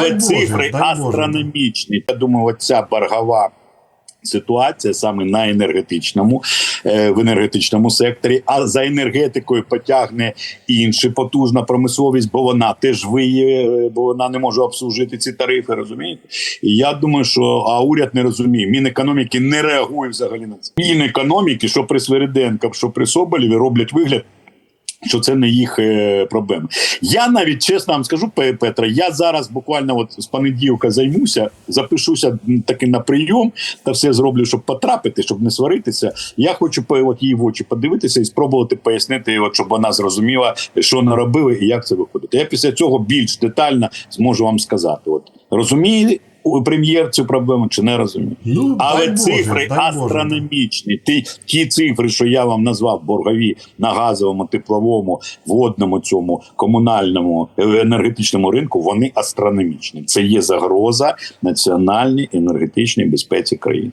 Але Боже, цифри дай Боже. астрономічні. Я думаю, оця боргова. Ситуація саме на енергетичному е, в енергетичному секторі, а за енергетикою потягне інша потужна промисловість, бо вона теж виє, бо вона не може обслужити ці тарифи. Розумієте? І я думаю, що а уряд не розуміє. Мінекономіки не реагує взагалі на це. Мінекономіки, що при Свириденко, що при Соболєві роблять вигляд. Що це не їх е, проблеми. Я навіть чесно вам скажу, Пе- Петра, я зараз буквально от з понеділка займуся, запишуся таки на прийом та все зроблю, щоб потрапити, щоб не сваритися. Я хочу по- от їй в очі подивитися і спробувати пояснити, от, щоб вона зрозуміла, що наробили і як це виходить. Я після цього більш детально зможу вам сказати. От розуміє у прем'єр цю проблему чи не розуміє? Ну, Але дай цифри Боже. астрономічні. Ті, ті цифри, що я вам назвав боргові на газовому, тепловому, водному цьому комунальному е, енергетичному ринку, вони астрономічні. Це є загроза національній енергетичній безпеці країни.